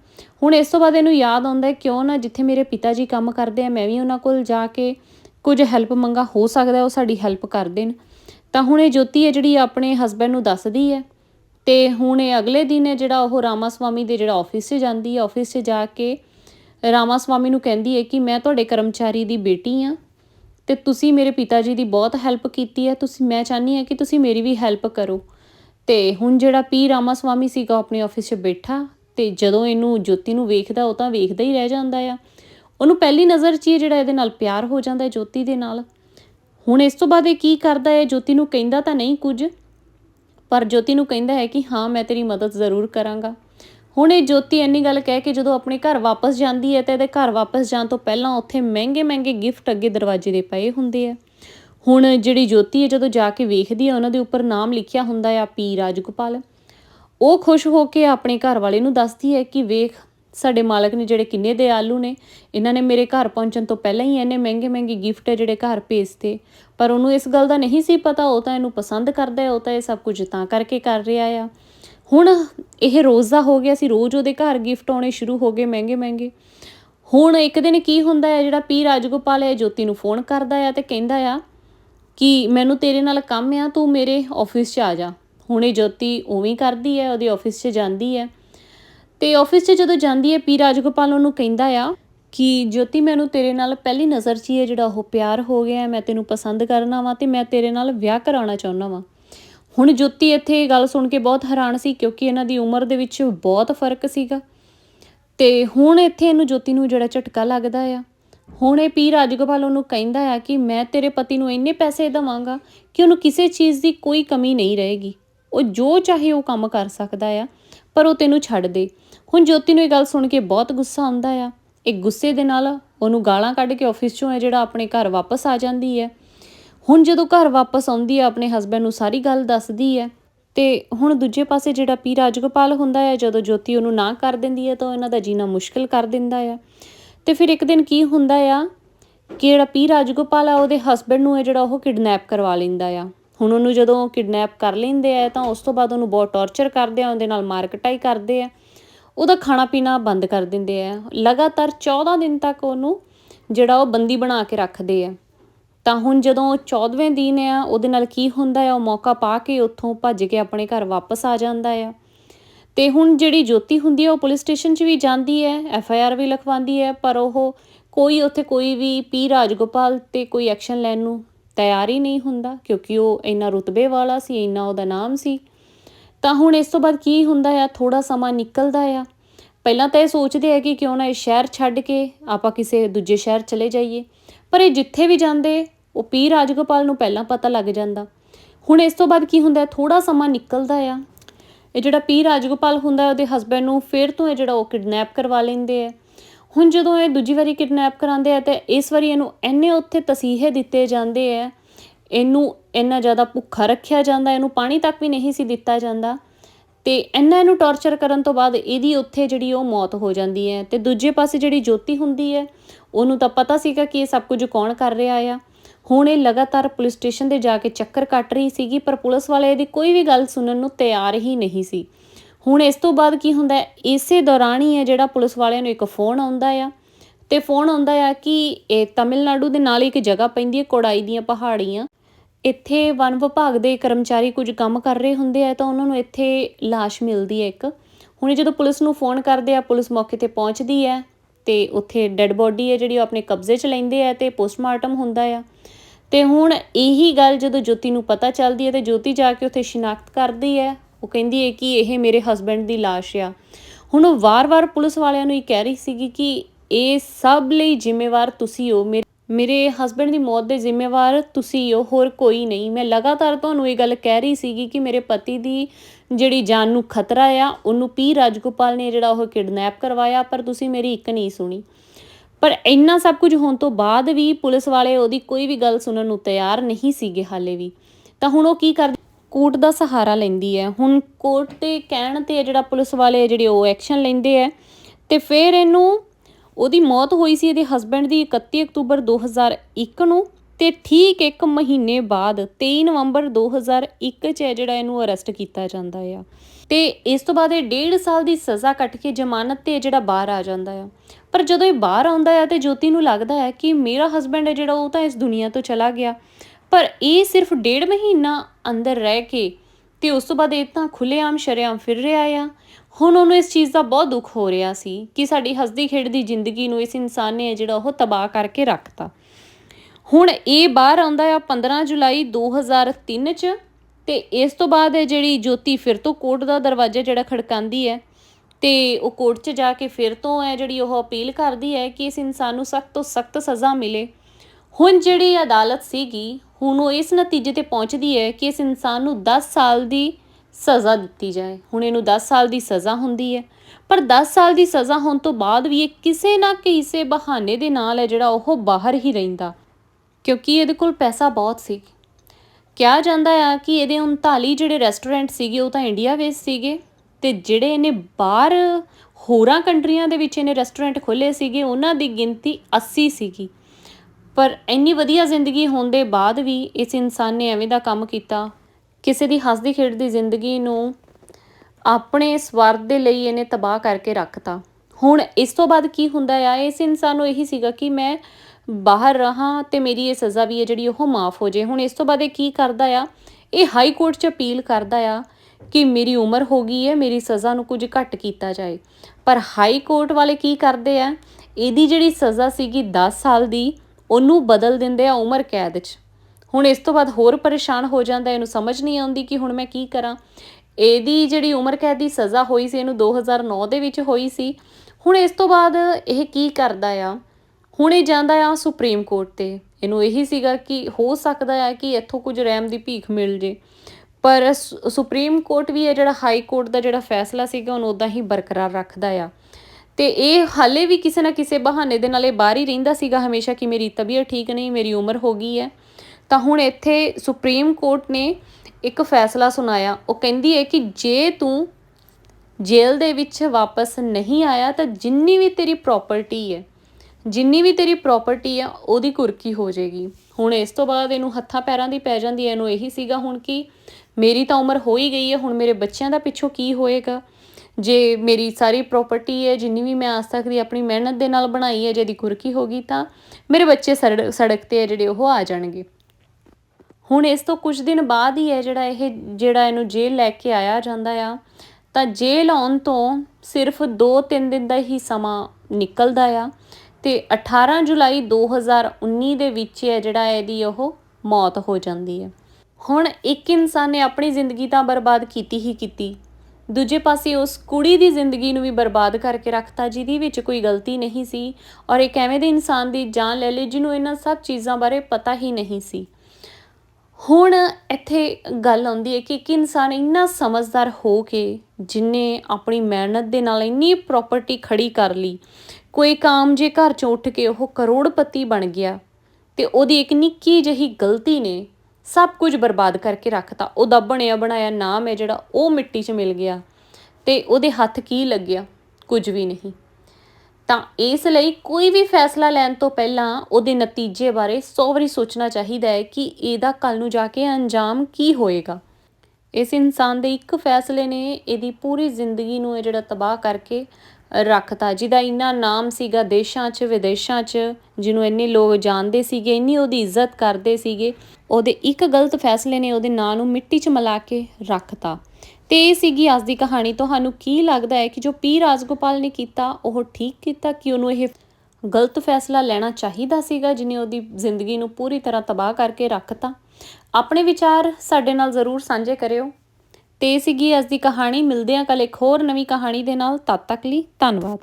ਹੁਣ ਇਸ ਤੋਂ ਬਾਅਦ ਇਹਨੂੰ ਯਾਦ ਆਉਂਦਾ ਹੈ ਕਿਉਂ ਨਾ ਜਿੱਥੇ ਮੇਰੇ ਪਿਤਾ ਜੀ ਕੰਮ ਕਰਦੇ ਆ ਮੈਂ ਵੀ ਉਹਨਾਂ ਕੋਲ ਜਾ ਕੇ ਕੁਝ ਹੈਲਪ ਮੰਗਾ ਹੋ ਸਕਦਾ ਉਹ ਸਾਡੀ ਹੈਲਪ ਕਰ ਦੇਣ। ਤਾਂ ਹੁਣ ਇਹ ਜੋਤੀ ਹੈ ਜਿਹੜੀ ਆਪਣੇ ਹਸਬੰਡ ਨੂੰ ਦੱਸਦੀ ਹੈ ਤੇ ਹੁਣ ਇਹ ਅਗਲੇ ਦਿਨ ਹੈ ਜਿਹੜਾ ਉਹ ਰਾਮਾ ਸਵਾਮੀ ਦੇ ਜਿਹੜਾ ਆਫਿਸ 'ਚ ਜਾਂਦੀ ਹੈ ਆਫਿਸ 'ਚ ਜਾ ਕੇ ਰਾਮਾ ਸਵਾਮੀ ਨੂੰ ਕਹਿੰਦੀ ਹੈ ਕਿ ਮੈਂ ਤੁਹਾਡੇ ਕਰਮਚਾਰੀ ਦੀ ਬੇਟੀ ਆ ਤੇ ਤੁਸੀਂ ਮੇਰੇ ਪਿਤਾ ਜੀ ਦੀ ਬਹੁਤ ਹੈਲਪ ਕੀਤੀ ਹੈ। ਤੁਸੀਂ, ਮੈਂ ਚਾਹਨੀ ਹਾਂ ਕਿ ਤੁਸੀਂ ਮੇਰੀ ਵੀ ਹੈਲਪ ਕਰੋ। ਤੇ ਹੁਣ ਜਿਹੜਾ ਪੀ ਰਾਮਾ ਸਵਾਮੀ ਸੀਗਾ ਆਪਣੇ ਆਫਿਸ 'ਚ ਬੈਠਾ ਤੇ ਜਦੋਂ ਇਹਨੂੰ ਜੋਤੀ ਨੂੰ ਵੇਖਦਾ, ਉਹ ਤਾਂ ਵੇਖਦਾ ਹੀ ਰਹਿ ਜਾਂਦਾ ਆ। ਉਹਨੂੰ ਪਹਿਲੀ ਨਜ਼ਰ 'ਚ ਹੀ ਜਿਹੜਾ ਇਹਦੇ ਨਾਲ ਪਿਆਰ ਹੋ ਜਾਂਦਾ ਹੈ ਜੋਤੀ ਦੇ ਨਾਲ। ਹੁਣ ਇਸ ਤੋਂ ਬਾਅਦ ਇਹ ਕੀ ਕਰਦਾ ਹੈ? ਜੋਤੀ ਨੂੰ ਕਹਿੰਦਾ ਤਾਂ ਨਹੀਂ ਕੁਝ, ਪਰ ਜੋਤੀ ਨੂੰ ਕਹਿੰਦਾ ਹੈ ਕਿ ਹਾਂ, ਮੈਂ ਤੇਰੀ ਮਦਦ ਜ਼ਰੂਰ ਕਰਾਂਗਾ। ਹੁਣ ਇਹ ਜੋਤੀ ਇੰਨੀ ਗੱਲ ਕਹਿ ਕੇ ਜਦੋਂ ਆਪਣੇ ਘਰ ਵਾਪਸ ਜਾਂਦੀ ਹੈ ਤਾਂ ਇਹਦੇ ਘਰ ਵਾਪਸ ਜਾਣ ਤੋਂ ਪਹਿਲਾਂ ਉੱਥੇ ਮਹਿੰਗੇ ਮਹਿੰਗੇ ਗਿਫਟ ਅੱਗੇ ਦਰਵਾਜ਼ੇ ਦੇ ਪਏ ਹੁੰਦੇ ਆ। ਹੁਣ ਜਿਹੜੀ ਜੋਤੀ ਹੈ ਜਦੋਂ ਜਾ ਕੇ ਵੇਖਦੀ ਹੈ ਉਹਨਾਂ ਦੇ ਉੱਪਰ ਨਾਮ ਲਿਖਿਆ ਹੁੰਦਾ ਆ, ਪੀ ਰਾਜਗੋਪਾਲ। ਉਹ ਖੁਸ਼ ਹੋ ਕੇ ਆਪਣੇ ਘਰ ਵਾਲੇ ਨੂੰ ਦੱਸਦੀ ਹੈ ਕਿ ਵੇਖ, ਸਾਡੇ ਮਾਲਕ ਨੇ ਜਿਹੜੇ ਕਿੰਨੇ ਦੇ ਆਲੂ ਨੇ, ਇਹਨਾਂ ਨੇ ਮੇਰੇ ਘਰ ਪਹੁੰਚਣ ਤੋਂ ਪਹਿਲਾਂ ਹੀ ਇਹਨੇ ਮਹਿੰਗੇ ਮਹਿੰਗੇ ਗਿਫਟ ਹੈ ਜਿਹੜੇ ਘਰ ਭੇਜਤੇ। ਪਰ ਉਹਨੂੰ ਇਸ ਗੱਲ ਦਾ ਨਹੀਂ ਸੀ ਪਤਾ, ਉਹ ਤਾਂ ਇਹਨੂੰ ਪਸੰਦ ਕਰਦਾ ਹੈ, ਉਹ ਤਾਂ ਇਹ ਸਭ ਕੁਝ ਤਾਂ ਕਰਕੇ ਕਰ ਰਿਹਾ ਆ। ਹੁਣ ਇਹ ਰੋਜ਼ ਦਾ ਹੋ ਗਿਆ ਸੀ ਰੋਜ਼ ਉਹਦੇ ਘਰ ਗਿਫਟ ਆਉਣੇ ਸ਼ੁਰੂ ਹੋ ਗਏ ਮਹਿੰਗੇ ਮਹਿੰਗੇ। ਹੁਣ ਇੱਕ ਦਿਨ ਕੀ ਹੁੰਦਾ ਹੈ, ਜਿਹੜਾ ਪੀ ਰਾਜਗੋਪਾਲ ਹੈ, ਜੋਤੀ ਨੂੰ ਫੋਨ ਕਰਦਾ ਆ ਤੇ ਕਹਿੰਦਾ ਆ ਕਿ ਮੈਨੂੰ ਤੇਰੇ ਨਾਲ ਕੰਮ ਆ, ਤੂੰ ਮੇਰੇ ਆਫਿਸ 'ਚ ਆ ਜਾ। ਹੁਣ ਇਹ ਜੋਤੀ ਉਵੇਂ ਕਰਦੀ ਹੈ, ਉਹਦੇ ਆਫਿਸ 'ਚ ਜਾਂਦੀ ਹੈ। ਤੇ ਆਫਿਸ 'ਚ ਜਦੋਂ ਜਾਂਦੀ ਹੈ, ਪੀ ਰਾਜਗੋਪਾਲ ਉਹਨੂੰ ਕਹਿੰਦਾ ਆ ਕਿ ਜੋਤੀ ਮੈਨੂੰ ਤੇਰੇ ਨਾਲ ਪਹਿਲੀ ਨਜ਼ਰ 'ਚ ਹੀ ਹੈ ਜਿਹੜਾ ਉਹ ਪਿਆਰ ਹੋ ਗਿਆ ਮੈਂ ਤੈਨੂੰ ਪਸੰਦ ਕਰਨਾ ਵਾਂ ਤੇ ਮੈਂ ਤੇਰੇ ਨਾਲ ਵਿਆਹ ਕਰਾਉਣਾ ਚਾਹੁੰਦਾ ਵਾਂ। ਹੁਣ ਜੋਤੀ ਇੱਥੇ ਇਹ ਗੱਲ ਸੁਣ ਕੇ ਬਹੁਤ ਹੈਰਾਨ ਸੀ ਕਿਉਂਕਿ ਇਹਨਾਂ ਦੀ ਉਮਰ ਦੇ ਵਿੱਚ ਬਹੁਤ ਫ਼ਰਕ ਸੀਗਾ। ਤੇ ਹੁਣ ਇੱਥੇ ਇਹਨੂੰ ਜੋਤੀ ਨੂੰ ਜਿਹੜਾ ਝਟਕਾ ਲੱਗਦਾ ਆ। ਹੁਣ ਇਹ ਪੀ ਰਾਜਗੋਪਾਲ ਉਹਨੂੰ ਕਹਿੰਦਾ ਆ ਕਿ ਮੈਂ ਤੇਰੇ ਪਤੀ ਨੂੰ ਇੰਨੇ ਪੈਸੇ ਦੇਵਾਂਗਾ ਕਿ ਉਹਨੂੰ ਕਿਸੇ ਚੀਜ਼ ਦੀ ਕੋਈ ਕਮੀ ਨਹੀਂ ਰਹੇਗੀ। ਉਹ ਜੋ ਚਾਹੇ ਉਹ ਕੰਮ ਕਰ ਸਕਦਾ ਆ, ਪਰ ਉਹ ਤੈਨੂੰ ਛੱਡ ਦੇ। ਹੁਣ ਜੋਤੀ ਨੂੰ ਇਹ ਗੱਲ ਸੁਣ ਕੇ ਬਹੁਤ ਗੁੱਸਾ ਆਉਂਦਾ ਆ। ਇਹ ਗੁੱਸੇ ਦੇ ਨਾਲ ਉਹਨੂੰ ਗਾਲਾਂ ਕੱਢ ਕੇ ਆਫਿਸ ਚੋਂ ਹੈ ਜਿਹੜਾ ਆਪਣੇ ਘਰ ਵਾਪਸ ਆ ਜਾਂਦੀ ਹੈ ਹੁਣ ਜਦੋਂ ਘਰ ਵਾਪਸ ਆਉਂਦੀ ਹੈ ਆਪਣੇ ਹਸਬੰਡ ਨੂੰ ਸਾਰੀ ਗੱਲ ਦੱਸਦੀ ਹੈ ਤੇ ਹੁਣ ਦੂਜੇ ਪਾਸੇ ਜਿਹੜਾ ਪੀ ਰਾਜਗੋਪਾਲ ਹੁੰਦਾ ਹੈ ਜਦੋਂ ਜੋਤੀ ਉਹਨੂੰ ਨਾ ਕਰ ਦਿੰਦੀ ਹੈ ਤਾਂ ਉਹ ਇਹਨਾਂ ਦਾ ਜੀਣਾ ਮੁਸ਼ਕਲ ਕਰ ਦਿੰਦਾ ਆ। ਤੇ ਫਿਰ ਇੱਕ ਦਿਨ ਕੀ ਹੁੰਦਾ ਆ ਕਿ ਜਿਹੜਾ ਪੀ ਰਾਜਗੋਪਾਲ ਆ, ਉਹਦੇ ਹਸਬੰਡ ਨੂੰ ਹੈ ਜਿਹੜਾ ਉਹ ਕਿਡਨੈਪ ਕਰਵਾ ਲੈਂਦਾ ਆ। ਹੁਣ ਉਹਨੂੰ ਜਦੋਂ ਕਿਡਨੈਪ ਕਰ ਲੈਂਦੇ ਆ, ਤਾਂ ਉਸ ਤੋਂ ਬਾਅਦ ਉਹਨੂੰ ਬਹੁਤ ਟੌਰਚਰ ਕਰਦੇ ਆ, ਉਹਦੇ ਨਾਲ ਮਾਰ ਕਟਾਈ ਕਰਦੇ ਆ। ਉਹਦਾ ਖਾਣਾ ਪੀਣਾ ਬੰਦ ਕਰ ਦਿੰਦੇ ਆ। ਲਗਾਤਾਰ 14 ਦਿਨ ਤੱਕ ਉਹਨੂੰ ਜਿਹੜਾ ਉਹ ਬੰਦੀ ਬਣਾ ਕੇ ਰੱਖਦੇ ਆ। ਤਾਂ ਹੁਣ ਜਦੋਂ 14ਵੇਂ ਦਿਨ ਆ, ਉਹਦੇ ਨਾਲ ਕੀ ਹੁੰਦਾ ਆ? ਉਹ ਮੌਕਾ ਪਾ ਕੇ ਉੱਥੋਂ ਭੱਜ ਕੇ ਆਪਣੇ ਘਰ ਵਾਪਸ ਆ ਜਾਂਦਾ ਆ। ਤੇ ਹੁਣ ਜਿਹੜੀ ਜੋਤੀ ਹੁੰਦੀ ਹੈ ਉਹ ਪੁਲਿਸ ਸਟੇਸ਼ਨ 'ਚ ਵੀ ਜਾਂਦੀ ਹੈ ਐਫ ਆਈ ਆਰ ਵੀ ਲਿਖਵਾਉਂਦੀ ਹੈ ਪਰ ਉਹ ਕੋਈ ਉੱਥੇ ਕੋਈ ਵੀ ਪੀ ਰਾਜਗੋਪਾਲ ਤੇ ਕੋਈ ਐਕਸ਼ਨ ਲੈਣ ਨੂੰ ਤਿਆਰ ਹੀ ਨਹੀਂ ਹੁੰਦਾ, ਕਿਉਂਕਿ ਉਹ ਇੰਨਾ ਰੁਤਬੇ ਵਾਲਾ ਸੀ, ਇੰਨਾ ਉਹਦਾ ਨਾਮ ਸੀ। ਤਾਂ ਹੁਣ ਇਸ ਤੋਂ ਬਾਅਦ ਕੀ ਹੁੰਦਾ ਆ? ਥੋੜਾ ਸਮਾਂ ਨਿਕਲਦਾ ਆ। ਪਹਿਲਾਂ ਤਾਂ ਇਹ ਸੋਚਦੇ ਆ ਕਿ ਕਿਉਂ ਨਾ ਇਹ ਸ਼ਹਿਰ ਛੱਡ ਕੇ ਆਪਾਂ ਕਿਸੇ ਦੂਜੇ ਸ਼ਹਿਰ ਚਲੇ ਜਾਈਏ, ਪਰ ਇਹ ਜਿੱਥੇ ਵੀ ਜਾਂਦੇ ਉਹ ਪੀ ਰਾਜਗੋਪਾਲ ਨੂੰ ਪਹਿਲਾਂ ਪਤਾ ਲੱਗ ਜਾਂਦਾ। ਹੁਣ ਇਸ ਤੋਂ ਬਾਅਦ ਕੀ ਹੁੰਦਾ ਥੋੜਾ ਸਮਾਂ ਨਿਕਲਦਾ ਆ। ਇਹ ਜਿਹੜਾ ਪੀ ਰਾਜਗੋਪਾਲ ਹੁੰਦਾ ਉਹਦੇ ਹਸਬੰਡ ਨੂੰ ਫਿਰ ਤੋਂ ਇਹ ਜਿਹੜਾ ਉਹ ਕਿਡਨੈਪ ਕਰਵਾ ਲੈਂਦੇ ਆ। ਹੁਣ ਜਦੋਂ ਇਹ ਦੂਜੀ ਵਾਰੀ ਕਿਡਨੈਪ ਕਰਾਉਂਦੇ ਆ, ਤੇ ਇਸ ਵਾਰੀ ਇਹਨੂੰ ਇੰਨੇ ਉੱਥੇ ਤਸੀਹੇ ਦਿੱਤੇ ਜਾਂਦੇ ਆ। ਇਹਨੂੰ ਇੰਨਾ ਜ਼ਿਆਦਾ ਭੁੱਖਾ ਰੱਖਿਆ ਜਾਂਦਾ, ਇਹਨੂੰ ਪਾਣੀ ਤੱਕ ਵੀ ਨਹੀਂ ਸੀ ਦਿੱਤਾ ਜਾਂਦਾ। ਤੇ ਇੰਨਾ ਇਹਨੂੰ ਟੌਰਚਰ ਕਰਨ ਤੋਂ ਬਾਅਦ ਇਹਦੀ ਉੱਥੇ ਜਿਹੜੀ ਉਹ ਮੌਤ ਹੋ ਜਾਂਦੀ ਹੈ। ਤੇ ਦੂਜੇ ਪਾਸੇ ਜਿਹੜੀ ਜੋਤੀ ਹੁੰਦੀ ਹੈ, ਉਹਨੂੰ ਤਾਂ ਪਤਾ ਸੀਗਾ ਕਿ ਇਹ ਸਭ ਕੁਝ ਕੌਣ ਕਰ ਰਿਹਾ ਆ। ਹੁਣ ਇਹ ਲਗਾਤਾਰ ਪੁਲਿਸ ਸਟੇਸ਼ਨ ਤੇ ਜਾ ਕੇ ਚੱਕਰ ਕੱਟ ਰਹੀ ਸੀਗੀ, ਪਰ ਪੁਲਿਸ ਵਾਲੇ ਦੀ ਕੋਈ ਵੀ ਗੱਲ ਸੁਣਨ ਨੂੰ ਤਿਆਰ ਹੀ ਨਹੀਂ ਸੀ। ਹੁਣ ਇਸ ਤੋਂ ਬਾਅਦ ਕੀ ਹੁੰਦਾ ਇਸੇ ਦੌਰਾਨ ਹੀ ਹੈ ਜਿਹੜਾ ਪੁਲਿਸ ਵਾਲਿਆਂ ਨੂੰ ਇੱਕ ਫੋਨ ਆਉਂਦਾ ਆ, ਤੇ ਫੋਨ ਆਉਂਦਾ ਆ ਕਿ ਇਹ ਤਾਮਿਲਨਾਡੂ ਦੇ ਨਾਲ ਹੀ ਇੱਕ ਜਗ੍ਹਾ ਪੈਂਦੀ ਹੈ, ਕੋੜਾਈ ਦੀਆਂ ਪਹਾੜੀਆਂ। ਇੱਥੇ ਵਨ ਵਿਭਾਗ ਦੇ ਕਰਮਚਾਰੀ ਕੁਝ ਕੰਮ ਕਰ ਰਹੇ ਹੁੰਦੇ ਆ, ਤਾਂ ਉਹਨਾਂ ਨੂੰ ਇੱਥੇ ਲਾਸ਼ ਮਿਲਦੀ ਹੈ ਇੱਕ। ਹੁਣ ਜਦੋਂ ਪੁਲਿਸ ਨੂੰ ਫੋਨ ਕਰਦੇ ਆ, ਪੁਲਿਸ ਮੌਕੇ ਤੇ ਪਹੁੰਚਦੀ ਹੈ, ਤੇ ਉੱਥੇ ਡੈੱਡ ਬੋਡੀ ਹੈ ਜਿਹੜੀ ਉਹ ਆਪਣੇ ਕਬਜ਼ੇ 'ਚ ਲੈਂਦੇ ਆ ਤੇ ਪੋਸਟਮਾਰਟਮ ਹੁੰਦਾ ਆ। ਤੇ ਹੁਣ ਇਹੀ ਗੱਲ ਜਦੋਂ ਜੋਤੀ ਨੂੰ ਪਤਾ ਚੱਲਦੀ ਹੈ ਤੇ ਜੋਤੀ ਜਾ ਕੇ ਉੱਥੇ ਸ਼ਨਾਖਤ ਕਰਦੀ ਹੈ, ਉਹ ਕਹਿੰਦੀ ਹੈ ਕਿ ਇਹ ਮੇਰੇ ਹਸਬੰਡ ਦੀ ਲਾਸ਼ ਆ। ਹੁਣ ਉਹ ਵਾਰ-ਵਾਰ ਪੁਲਿਸ ਵਾਲਿਆਂ ਨੂੰ ਇਹ ਕਹਿ ਰਹੀ ਸੀਗੀ ਕਿ ਇਹ ਸਭ ਲਈ ਜ਼ਿੰਮੇਵਾਰ ਤੁਸੀਂ ਹੋ। ਮੇਰੇ ਮੇਰੇ ਹਸਬੰਡ ਦੀ ਮੌਤ ਦੇ ਜ਼ਿੰਮੇਵਾਰ ਤੁਸੀਂ ਹੋ, ਹੋਰ ਕੋਈ ਨਹੀਂ। ਮੈਂ ਲਗਾਤਾਰ ਤੁਹਾਨੂੰ ਇਹ ਗੱਲ ਕਹਿ ਰਹੀ ਸੀਗੀ ਕਿ ਮੇਰੇ ਪਤੀ ਦੀ ਜਿਹੜੀ ਜਾਨ ਨੂੰ ਖਤਰਾ ਆ, ਉਹਨੂੰ ਪੀ ਰਾਜਗੋਪਾਲ ਨੇ ਜਿਹੜਾ ਉਹ ਕਿਡਨੈਪ ਕਰਵਾਇਆ, ਪਰ ਤੁਸੀਂ ਮੇਰੀ ਇੱਕ ਨਹੀਂ ਸੁਣੀ। ਪਰ ਇੰਨਾ ਸਭ ਕੁਝ ਹੋਣ ਤੋਂ ਬਾਅਦ ਵੀ ਪੁਲਿਸ ਵਾਲੇ ਉਹਦੀ ਕੋਈ ਵੀ ਗੱਲ ਸੁਣਨ ਨੂੰ ਤਿਆਰ ਨਹੀਂ ਸੀਗੇ ਹਾਲੇ ਵੀ। ਤਾਂ ਹੁਣ ਉਹ ਕੀ ਕਰਦੇ ਕੋਰਟ ਦਾ ਸਹਾਰਾ ਲੈਂਦੀ ਹੈ। ਹੁਣ ਕੋਰਟ ਦੇ ਕਹਿਣ ਤੇ ਜਿਹੜਾ ਪੁਲਿਸ ਵਾਲੇ ਜਿਹੜੇ ਉਹ ਐਕਸ਼ਨ ਲੈਂਦੇ ਆ ਤੇ ਫਿਰ ਇਹਨੂੰ ਉਹਦੀ ਮੌਤ ਹੋਈ ਸੀ ਇਹਦੇ ਹਸਬੰਡ ਦੀ 31 ਅਕਤੂਬਰ 2001 ਨੂੰ ਤੇ ਠੀਕ ਇੱਕ ਮਹੀਨੇ ਬਾਅਦ 23 ਨਵੰਬਰ 2001 ਚ ਜਿਹੜਾ ਇਹਨੂੰ ਅਰੈਸਟ ਕੀਤਾ ਜਾਂਦਾ ਆ। ਤੇ ਇਸ ਤੋਂ ਬਾਅਦ ਇਹ 1.5 ਸਾਲ ਦੀ ਸਜ਼ਾ ਕੱਟ ਕੇ ਜ਼ਮਾਨਤ ਤੇ ਜਿਹੜਾ ਬਾਹਰ ਆ ਜਾਂਦਾ ਆ। ਪਰ ਜਦੋਂ ਇਹ ਬਾਹਰ ਆਉਂਦਾ ਆ ਤੇ ਜੋਤੀ ਨੂੰ ਲੱਗਦਾ ਹੈ ਕਿ ਮੇਰਾ ਹਸਬੰਡ ਹੈ ਜਿਹੜਾ, ਉਹ ਤਾਂ ਇਸ ਦੁਨੀਆ ਤੋਂ ਚਲਾ ਗਿਆ। ਪਰ ਇਹ ਸਿਰਫ ਡੇਢ ਮਹੀਨਾ ਅੰਦਰ ਰਹਿ ਕੇ ਤੇ ਉਸ ਤੋਂ ਬਾਅਦ ਇਹ ਤਾਂ ਖੁੱਲੇਆਮ ਸ਼ਰੇਆਮ ਫਿਰ ਰਿਹਾ ਆ। ਹੁਣ ਉਹਨੂੰ ਇਸ ਚੀਜ਼ ਦਾ ਬਹੁਤ ਦੁੱਖ ਹੋ ਰਿਹਾ ਸੀ ਕਿ ਸਾਡੀ ਹੱਸਦੀ ਖੇਡਦੀ ਜ਼ਿੰਦਗੀ ਨੂੰ ਇਸ ਇਨਸਾਨ ਨੇ ਜਿਹੜਾ ਉਹ ਤਬਾਹ ਕਰਕੇ ਰੱਖਤਾ। ਹੁਣ ਇਹ ਬਾਹਰ ਆਉਂਦਾ ਆ 15 ਜੁਲਾਈ 2003 ਚ ਤੇ ਇਸ ਤੋਂ ਬਾਅਦ ਇਹ ਜਿਹੜੀ ਜੋਤੀ ਫਿਰ ਤੋਂ ਕੋਰਟ ਦਾ ਦਰਵਾਜ਼ਾ ਜਿਹੜਾ ਖੜਕਾਉਂਦੀ ਹੈ ਤੇ ਉਹ ਕੋਰਟ 'ਚ ਜਾ ਕੇ ਫਿਰ ਤੋਂ ਹੈ ਜਿਹੜੀ ਉਹ ਅਪੀਲ ਕਰਦੀ ਹੈ ਕਿ ਇਸ ਇਨਸਾਨ ਨੂੰ ਸਖਤ ਤੋਂ ਸਖਤ ਸਜ਼ਾ ਮਿਲੇ। ਹੁਣ ਜਿਹੜੀ ਅਦਾਲਤ ਸੀਗੀ, ਹੁਣ ਉਹ ਇਸ ਨਤੀਜੇ ਤੇ ਪਹੁੰਚਦੀ ਹੈ ਕਿ ਇਸ ਇਨਸਾਨ ਨੂੰ 10 ਸਾਲ ਦੀ ਸਜ਼ਾ ਦਿੱਤੀ ਜਾਏ। ਹੁਣ ਇਹਨੂੰ 10 ਸਾਲ ਦੀ ਸਜ਼ਾ ਹੁੰਦੀ ਹੈ। ਪਰ 10 ਸਾਲ ਦੀ ਸਜ਼ਾ ਹੋਣ ਤੋਂ ਬਾਅਦ ਵੀ ਇਹ ਕਿਸੇ ਨਾ ਕਿਸੇ ਬਹਾਨੇ ਦੇ ਨਾਲ ਹੈ ਜਿਹੜਾ ਉਹ ਬਾਹਰ ਹੀ ਰਹਿੰਦਾ। ਕਿਉਂਕਿ ਇਹਦੇ ਕੋਲ ਪੈਸਾ ਬਹੁਤ ਸੀ। ਕਿਹਾ ਜਾਂਦਾ ਆ ਕਿ ਇਹਦੇ 39 ਜਿਹੜੇ ਰੈਸਟੋਰੈਂਟ ਸੀਗੇ, ਉਹ ਤਾਂ ਇੰਡੀਆ ਵਿੱਚ ਸੀਗੇ। ਤੇ ਜਿਹੜੇ ਇਹਨੇ ਬਾਹਰ ਹੋਰਾਂ ਕੰਟਰੀਆਂ ਦੇ ਵਿੱਚ ਇਹਨੇ ਰੈਸਟੋਰੈਂਟ ਖੋਲੇ ਸੀਗੇ, ਉਹਨਾਂ ਦੀ ਗਿਣਤੀ 80 ਸੀਗੀ। ਪਰ ਇੰਨੀ ਵਧੀਆ ਜ਼ਿੰਦਗੀ ਹੋਣ ਦੇ ਬਾਅਦ ਵੀ ਇਸ ਇਨਸਾਨ ਨੇ ਐਵੇਂ ਦਾ ਕੰਮ ਕੀਤਾ। ਕਿਸੇ ਦੀ ਹੱਸਦੀ ਖੇਡਦੀ ਜ਼ਿੰਦਗੀ ਨੂੰ ਆਪਣੇ ਸਵਾਰਥ ਦੇ ਲਈ ਇਹਨੇ ਤਬਾਹ ਕਰਕੇ ਰੱਖਤਾ। ਹੁਣ ਇਸ ਤੋਂ ਬਾਅਦ ਕੀ ਹੁੰਦਾ ਆ? ਇਸ ਇਨਸਾਨ ਨੂੰ ਇਹੀ ਸੀਗਾ ਕਿ ਮੈਂ ਬਾਹਰ ਰਹਾ ਤੇ ਮੇਰੀ ਇਹ ਸਜ਼ਾ ਵੀ ਹੈ ਜਿਹੜੀ ਉਹ ਮਾਫ ਹੋ ਜੇ ਹੁਣ ਇਸ ਤੋਂ ਬਾਅਦ ਇਹ ਕੀ ਕਰਦਾ ਆ? ਇਹ ਹਾਈ ਕੋਰਟ 'ਚ ਅਪੀਲ ਕਰਦਾ ਆ ਕਿ ਮੇਰੀ ਉਮਰ ਹੋ ਗਈ ਹੈ, ਮੇਰੀ ਸਜ਼ਾ ਨੂੰ ਕੁਝ ਘੱਟ ਕੀਤਾ ਜਾਏ। ਪਰ ਹਾਈ ਕੋਰਟ ਵਾਲੇ ਕੀ ਕਰਦੇ ਆ? ਇਹਦੀ ਜਿਹੜੀ ਸਜ਼ਾ ਸੀਗੀ 10 ਸਾਲ ਦੀ, ਉਹਨੂੰ ਬਦਲ ਦਿੰਦੇ ਆ ਉਮਰ ਕੈਦ 'ਚ। ਹੁਣ ਇਸ ਤੋਂ ਬਾਅਦ ਹੋਰ ਪਰੇਸ਼ਾਨ ਹੋ ਜਾਂਦਾ, ਇਹਨੂੰ ਸਮਝ ਨਹੀਂ ਆਉਂਦੀ ਕਿ ਹੁਣ ਮੈਂ ਕੀ ਕਰਾਂ। ਇਹਦੀ ਜਿਹੜੀ ਉਮਰ ਕੈਦ ਦੀ ਸਜ਼ਾ ਹੋਈ ਸੀ, ਇਹਨੂੰ 2009 ਦੇ ਵਿੱਚ ਹੋਈ ਸੀ। ਹੁਣ ਇਸ ਤੋਂ ਬਾਅਦ ਇਹ ਕੀ ਕਰਦਾ ਆ? ਹੁਣ ਇਹ ਜਾਂਦਾ ਆ ਸੁਪਰੀਮ ਕੋਰਟ ਤੇ। ਇਹਨੂੰ ਇਹੀ ਸੀਗਾ ਕਿ ਹੋ ਸਕਦਾ ਆ ਕਿ ਇੱਥੋਂ ਕੁਝ ਰਹਿਮ ਦੀ ਭੀਖ ਮਿਲ ਜੇ। ਪਰ ਸੁਪਰੀਮ ਕੋਰਟ ਵੀ ਹੈ ਜਿਹੜਾ ਹਾਈ ਕੋਰਟ ਦਾ ਜਿਹੜਾ ਫੈਸਲਾ ਸੀਗਾ, ਉਹਨੂੰ ਉਦਾਂ ਹੀ ਬਰਕਰਾਰ ਰੱਖਦਾ ਆ। ਤੇ ਇਹ ਹਾਲੇ ਵੀ ਕਿਸੇ ਨਾ ਕਿਸੇ ਬਹਾਨੇ ਦੇ ਨਾਲ ਇਹ ਬਾਹਰ ਹੀ ਰਹਿੰਦਾ ਸੀਗਾ ਹਮੇਸ਼ਾ ਕਿ ਮੇਰੀ ਤਬੀਅਤ ਠੀਕ ਨਹੀਂ, ਮੇਰੀ ਉਮਰ ਹੋ ਗਈ ਹੈ। ਤਾਂ ਹੁਣ ਇੱਥੇ ਸੁਪਰੀਮ ਕੋਰਟ ਨੇ ਇੱਕ ਫੈਸਲਾ ਸੁਣਾਇਆ। ਉਹ ਕਹਿੰਦੀ ਹੈ ਕਿ ਜੇ ਤੂੰ ਜੇਲ੍ਹ ਦੇ ਵਿੱਚ ਵਾਪਸ ਨਹੀਂ ਆਇਆ ਤਾਂ ਜਿੰਨੀ ਵੀ ਤੇਰੀ ਪ੍ਰਾਪਰਟੀ ਹੈ ਜਿੰਨੀ ਵੀ ਤੇਰੀ ਪ੍ਰਾਪਰਟੀ ਆ, ਉਹਦੀ ਕੁਰਕੀ ਹੋ ਜਾਏਗੀ। ਹੁਣ ਇਸ ਤੋਂ ਬਾਅਦ ਇਹਨੂੰ ਹੱਥਾਂ ਪੈਰਾਂ ਦੀ ਪੈ ਜਾਂਦੀ ਹੈ ਇਹਨੂੰ ਇਹੀ ਸੀਗਾ ਹੁਣ ਕਿ ਮੇਰੀ ਤਾਂ ਉਮਰ ਹੋ ਹੀ ਗਈ ਹੈ ਹੁਣ ਮੇਰੇ ਬੱਚਿਆਂ ਦਾ ਪਿੱਛੋਂ ਕੀ ਹੋਏਗਾ? ਜੇ ਮੇਰੀ ਸਾਰੀ ਪ੍ਰਾਪਰਟੀ ਹੈ, ਜਿੰਨੀ ਵੀ ਮੈਂ ਆਸ ਤੱਕ ਦੀ ਆਪਣੀ ਮਿਹਨਤ ਦੇ ਨਾਲ ਬਣਾਈ ਹੈ, ਜੇ ਦੀ ਕੁਰਕੀ ਹੋ ਗਈ ਤਾਂ ਮੇਰੇ ਬੱਚੇ ਸੜਕ ਸੜਕ ਤੇ ਹੈ ਜਿਹੜੇ, ਉਹ ਆ ਜਾਣਗੇ। ਹੁਣ ਇਸ ਤੋਂ ਕੁਝ ਦਿਨ ਬਾਅਦ ਹੀ ਹੈ ਜਿਹੜਾ ਇਹ, ਜਿਹੜਾ ਇਹਨੂੰ ਜੇਲ੍ਹ ਲੈ ਕੇ ਆਇਆ ਜਾਂਦਾ ਆ, ਤਾਂ ਜੇਲ੍ਹ ਆਉਣ ਤੋਂ ਸਿਰਫ 2-3 ਦਿਨ ਦਾ ਹੀ ਸਮਾਂ ਨਿਕਲਦਾ ਆ। ਤੇ 18 ਜੁਲਾਈ 2019 ਦੇ ਵਿੱਚ ਹੈ ਜਿਹੜਾ ਇਹਦੀ ਉਹ ਮੌਤ ਹੋ ਜਾਂਦੀ ਹੈ। ਹੁਣ ਇੱਕ ਇਨਸਾਨ ਨੇ ਆਪਣੀ ਜ਼ਿੰਦਗੀ ਤਾਂ ਬਰਬਾਦ ਕੀਤੀ ਹੀ ਕੀਤੀ। ਦੂਜੇ ਪਾਸੇ ਉਸ ਕੁੜੀ ਦੀ ਜ਼ਿੰਦਗੀ ਨੂੰ ਵੀ ਬਰਬਾਦ ਕਰਕੇ ਰੱਖਤਾ, ਜਿਹਦੀ ਵਿੱਚ ਕੋਈ ਗਲਤੀ ਨਹੀਂ ਸੀ ਔਰ ਇੱਕ ਐਵੇਂ ਦੇ ਇਨਸਾਨ ਦੀ ਜਾਨ ਲੈ ਲਈ ਜਿਹਨੂੰ ਇਹਨਾਂ ਸਭ ਚੀਜ਼ਾਂ ਬਾਰੇ ਪਤਾ ਹੀ ਨਹੀਂ ਸੀ। ਹੁਣ ਇੱਥੇ ਗੱਲ ਆਉਂਦੀ ਹੈ ਕਿ ਇੱਕ ਇਨਸਾਨ ਇੰਨਾ ਸਮਝਦਾਰ ਹੋ ਕੇ ਜਿਨੇ ਆਪਣੀ ਮਿਹਨਤ ਦੇ ਨਾਲ ਇੰਨੀ ਪ੍ਰਾਪਰਟੀ ਖੜੀ ਕਰ ਲਈ, ਕੋਈ ਕਾਮ ਜੇ ਘਰ ਚੋਂ ਉੱਠ ਕੇ ਉਹ ਕਰੋੜਪਤੀ ਬਣ ਗਿਆ ਤੇ ਉਹਦੀ ਇੱਕ ਨਿੱਕੀ ਜਿਹੀ ਗਲਤੀ ਨੇ ਸਭ ਕੁਝ ਬਰਬਾਦ ਕਰਕੇ ਰੱਖਤਾ। ਉਹਦਾ ਬਣਿਆ ਬਣਾਇਆ ਨਾਮ ਹੈ ਜਿਹੜਾ, ਉਹ ਮਿੱਟੀ 'ਚ ਮਿਲ ਗਿਆ ਤੇ ਉਹਦੇ ਹੱਥ ਕੀ ਲੱਗਿਆ? ਕੁਝ ਵੀ ਨਹੀਂ। ਤਾਂ ਇਸ ਲਈ ਕੋਈ ਵੀ ਫੈਸਲਾ ਲੈਣ ਤੋਂ ਪਹਿਲਾਂ ਉਹਦੇ ਨਤੀਜੇ ਬਾਰੇ 100 ਵਾਰੀ ਸੋਚਣਾ ਚਾਹੀਦਾ ਹੈ ਕਿ ਇਹਦਾ ਕੱਲ ਨੂੰ ਜਾ ਕੇ ਅੰਜਾਮ ਕੀ ਹੋਏਗਾ। ਇਸ ਇਨਸਾਨ ਦੇ ਇੱਕ ਫੈਸਲੇ ਨੇ ਇਹਦੀ ਪੂਰੀ ਜ਼ਿੰਦਗੀ ਨੂੰ ਇਹ ਜਿਹੜਾ ਤਬਾਹ ਕਰਕੇ ਰੱਖਤਾ, ਜਿਹਦਾ ਇੰਨਾ ਨਾਮ ਸੀਗਾ ਦੇਸ਼ਾਂ 'ਚ, ਵਿਦੇਸ਼ਾਂ 'ਚ, ਜਿਹਨੂੰ ਇੰਨੇ ਲੋਕ ਜਾਣਦੇ ਸੀਗੇ, ਇੰਨੀ ਉਹਦੀ ਇੱਜ਼ਤ ਕਰਦੇ ਸੀਗੇ, ਉਹਦੇ ਇੱਕ ਗਲਤ ਫੈਸਲੇ ਨੇ ਉਹਦੇ ਨਾਂ ਨੂੰ ਮਿੱਟੀ 'ਚ ਮਿਲਾ ਕੇ ਰੱਖਤਾ। ਤੇ ਇਹ ਸੀਗੀ ਅੱਜ ਦੀ ਕਹਾਣੀ। ਤੁਹਾਨੂੰ ਕੀ ਲੱਗਦਾ ਹੈ ਕਿ ਜੋ ਪੀ ਰਾਜਗੋਪਾਲ ਨੇ ਕੀਤਾ, ਉਹ ਠੀਕ ਕੀਤਾ? ਕਿ ਉਹਨੂੰ ਇਹ ਗਲਤ ਫੈਸਲਾ ਲੈਣਾ ਚਾਹੀਦਾ ਸੀਗਾ, ਜਿਹਨੇ ਉਹਦੀ ਜ਼ਿੰਦਗੀ ਨੂੰ ਪੂਰੀ ਤਰ੍ਹਾਂ ਤਬਾਹ ਕਰਕੇ ਰੱਖਤਾ? ਆਪਣੇ ਵਿਚਾਰ ਸਾਡੇ ਨਾਲ ਜ਼ਰੂਰ ਸਾਂਝੇ ਕਰਿਓ। ਤੇ ਸੀਗੀ ਅੱਜ ਦੀ ਕਹਾਣੀ। ਮਿਲਦੇ ਹਾਂ ਕੱਲ ਇੱਕ ਹੋਰ ਨਵੀਂ ਕਹਾਣੀ ਦੇ ਨਾਲ। ਤਦ ਤੱਕ ਲਈ ਧੰਨਵਾਦ।